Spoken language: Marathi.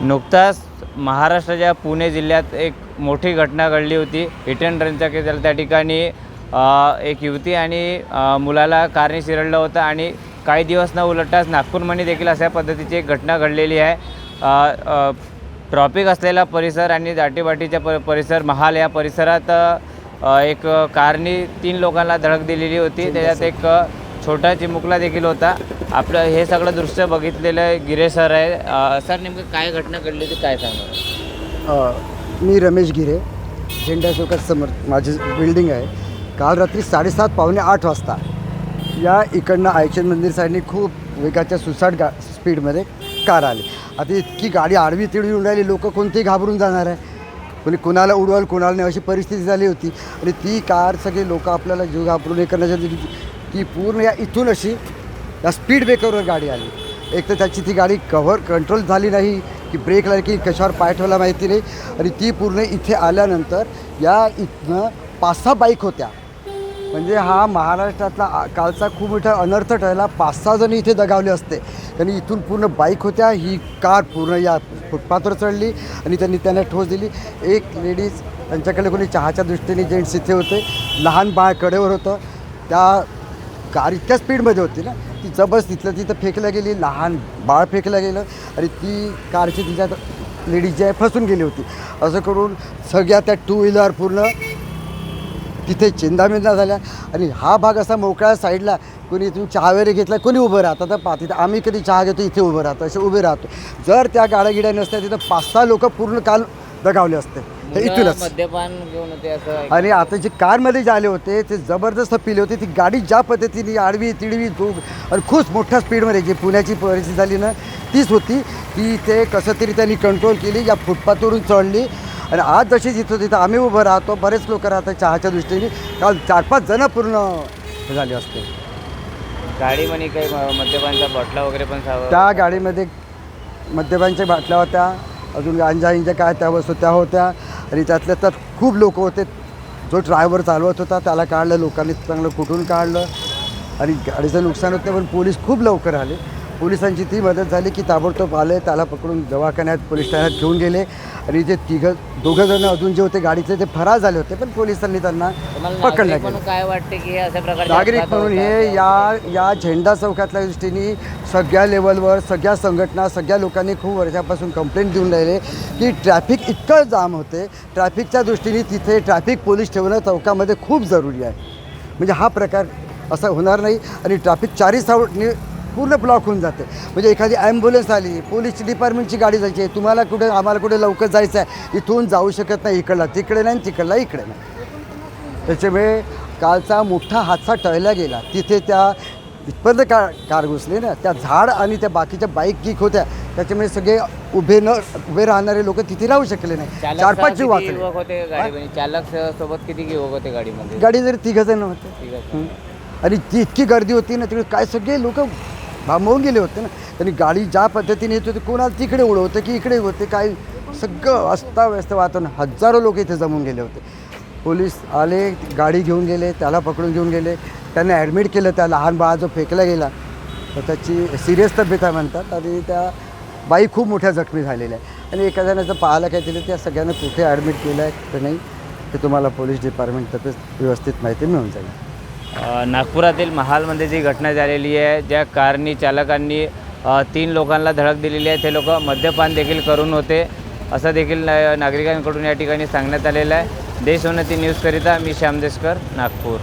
नुकताच महाराष्ट्राच्या पुणे जिल्ह्यात एक मोठी घटना घडली होती. हिट अँड रनचा केस झाला त्या ठिकाणी एक युवती आणि मुलाला कारने शिरडलं होतं आणि काही दिवस न उलटताच नागपूरमध्ये देखील अशा पद्धतीची एक घटना घडलेली आहे. ट्रॉफिक असलेला परिसर आणि दाटीवाटीचा प परिसर महाल या परिसरात एक कारने तीन लोकांना धडक दिलेली होती. त्याच्यात एक छोटा चिमुकला देखील होता. आपलं हे सगळं दृश्य बघितलेलं गिरे सर आहे. सर नेमकं काय घटना घडली होती? काय सांगा मी रमेश गिरे झेंडा चौकात समोर माझी बिल्डिंग आहे. काल रात्री साडेसात पावणे आठ वाजता या इकडनं आयचंद मंदिर साईडने खूप वेगाच्या सुसाट गा स्पीडमध्ये कार आली. आता इतकी गाडी आडवी तिडवी येऊन राहिली लोक कोणतेही घाबरून जाणार आहे. कोणी कुणाला उडवाल कुणाला नाही अशी परिस्थिती झाली होती. आणि ती कार सगळे लोक आपल्याला जीव घाबरून हे करण्यासाठी ती- पूर्ण या इथून अशी या स्पीड ब्रेकरवर गाडी आली. एक तर त्याची ती गाडी कव्हर कंट्रोल झाली नाही की ब्रेक लागली की कशावर पाय ठेवला माहिती नाही. आणि ती पूर्ण इथे आल्यानंतर या इथनं पाच सहा बाईक होत्या. म्हणजे हा महाराष्ट्रातला कालचा खूप मोठा अनर्थ ठरला. पाच सहा जण इथे दगावले असते. कारण इथून पूर्ण बाईक होत्या. ही कार पूर्ण या फुटपाथवर चढली आणि त्यांनी त्यांना ठोस दिली. एक लेडीज त्यांच्याकडे कोणी चहाच्या दृष्टीने जेंट्स इथे होते. लहान बाळ कडेवर होतं. त्या कार इतक्या स्पीडमध्ये होती ना ती जबस तिथलं तिथं फेकल्या गेली लहान बाळ फेकलं गेलं आणि ती कारची तिच्यात लेडीज जी आहे फसून गेली होती. असं करून सगळ्या त्या टू व्हीलर पूर्ण तिथे चिंदामिंदा झाल्या. आणि हा भाग असा मोकळ्या साईडला कोणी तुम्ही चहा वगैरे घेतला कोणी उभं राहतं. तर पा तिथं आम्ही कधी चहा घेतो इथे उभं राहतो असे उभे राहतो. जर त्या गाड्या गिड्या नसत्या तिथं पाच सहा लोक पूर्ण काल दगावले असते. इथूनच. मद्यपान घेऊन होते असं आणि आता जे कारमध्ये जे आले होते ते जबरदस्त पिले होते. ती गाडी ज्या पद्धतीने आडवी तिडवी दो आणि खूप मोठ्या स्पीडमध्ये जी पुण्याची परिस्थिती झाली ना तीच होती. ती ते कसं तरी त्यांनी कंट्रोल केली या फुटपाथवरून चढली. आणि आज जशी जिथं तिथं आम्ही उभं राहतो. बरेच लोक राहतात चहाच्या दृष्टीने. काल चार पाच जणं पूर्ण झाले असते. गाडी म्हणे काही मद्यपानचा बॉटला वगैरे पण सावं त्या गाडीमध्ये मद्यपानच्या बाटल्या होत्या. अजून गांजा इंजा काय त्या वस्तू त्या होत्या. आणि त्यातल्या त्यात खूप लोक होते. जो ड्रायव्हर चालवत होता त्याला काढलं लोकांनी चांगलं कुठून काढलं. आणि गाडीचं नुकसान होतं पण पोलीस खूप लवकर आले. पोलिसांची ती मदत झाली की ताबडतोब आले त्याला पकडून दवाखान्यात पोलीस ठाण्यात घेऊन गेले. आणि जे तिघं दोघं जण अजून जे होते गाडीतले ते फरार झाले होते पण पोलिसांनी त्यांना पकडलं काय वाटते की अशा नागरिक म्हणून? हे या या झेंडा चौकातल्या दृष्टीने सगळ्या लेवलवर सगळ्या संघटना सगळ्या लोकांनी खूप वर्षापासून कंप्लेंट देऊन राहिले की ट्रॅफिक इतकं जाम होते. ट्रॅफिकच्या दृष्टीने तिथे ट्रॅफिक पोलीस ठेवणं चौकामध्ये खूप जरुरी आहे. म्हणजे हा प्रकार असा होणार नाही. आणि ट्रॅफिक चारही साईडने पूर्ण ब्लॉक होऊन जाते. म्हणजे एखादी ॲम्ब्युलन्स आली पोलीस डिपार्टमेंटची गाडी जायची आहे तुम्हाला कुठे आम्हाला कुठे लवकर जायचं आहे इथून जाऊ शकत नाही इकडला तिकडे नाही तिकडला इकडे नाही. त्याच्यामुळे कालचा मोठा हादसा टळला गेला. तिथे त्या इथपर्यंत कार कार घुसली ना त्या झाड आणि त्या बाकीच्या बाईक गिक होत्या. त्याच्यामुळे सगळे उभे न उभे राहणारे लोक तिथे राहू शकले नाही. चार पाच जीव होते चालक सोबत किती युवक होते गाडीमध्ये? गाडी जरी तिघ जण होते. आणि ती इतकी गर्दी होती ना तिकडे काय सगळे लोक भांबवून गेले होते ना. त्यांनी गाडी ज्या पद्धतीने येत होती कोणाला तिकडे उडवतं की इकडे होते काही सगळं अस्ताव्यस्त वातावरण. हजारो लोक इथे जमून गेले होते. पोलीस आले गाडी घेऊन गेले त्याला पकडून घेऊन गेले. त्यांना ॲडमिट केलं त्या लहान बाळा जो फेकला गेला तर त्याची सिरियस तब्येत आहे म्हणतात. आणि त्या बाई खूप मोठ्या जखमी झालेल्या आहे आणि एका जणाचं पाहायला काय दिलं त्या सगळ्यांना कुठे ॲडमिट केलं आहे तर नाही ते तुम्हाला पोलीस डिपार्टमेंट व्यवस्थित माहिती मिळून जाईल. नागपुरातील महालमध्ये जी घटना झालेली आहे ज्या कारनी चालकांनी तीन लोकांना धडक दिलेली आहे ते लोक मद्यपान देखील करून होते. असं देखील नागरिकांकडून या ठिकाणी सांगण्यात आलेलं आहे. देशोन्नती न्यूजकरिता मी श्यामदेशकर नागपूर.